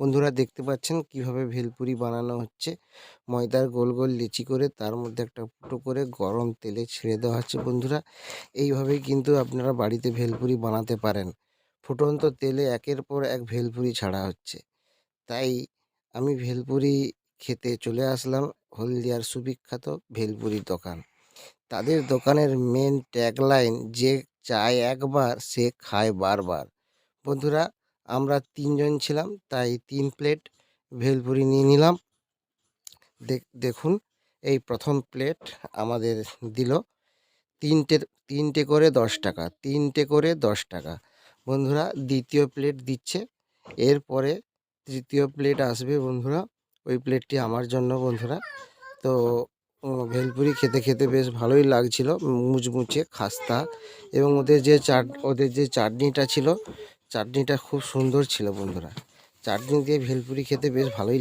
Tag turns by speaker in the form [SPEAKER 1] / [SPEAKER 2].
[SPEAKER 1] বন্ধুরা দেখতে পাচ্ছেন কীভাবে ভেলপুরি বানানো হচ্ছে। ময়দার গোল গোল লিচি করে তার মধ্যে একটা ফুটো করে গরম তেলে ছেড়ে দেওয়া হচ্ছে বন্ধুরা। এইভাবেই কিন্তু আপনারা বাড়িতে ভেলপুরি বানাতে পারেন। ফুটন্ত তেলে একের পর এক ভেলপুরি ছাড়া হচ্ছে। তাই আমি ভেলপুরি খেতে চলে আসলাম হলদিয়ার সুবিখ্যাত ভেলপুরির দোকান। তাদের দোকানের মেন ট্যাগলাইন যে চায় একবার সে খায় বারবার। বন্ধুরা আমরা তিনজন ছিলাম, তাই তিন প্লেট ভেলপুরি নিয়ে নিলাম। দেখ- দেখুন, এই প্রথম প্লেট আমাদের দিল তিনটে তিনটে করে দশ টাকা, তিনটে করে দশ টাকা। বন্ধুরা, দ্বিতীয় প্লেট দিচ্ছে, এরপরে তৃতীয় প্লেট আসবে বন্ধুরা, ওই প্লেটটি আমার জন্য বন্ধুরা। তো ভেলপুরি খেতে খেতে বেশ ভালোই লাগছিল, মুচমুচে, খাস্তা, এবং ওদের যে চাট, ওদের যে চাটনিটা ছিল চাটনিটা খুব সুন্দর ছিল বন্ধুরা। চাটনি দিয়ে ভেলপুরি খেতে বেশ ভালোই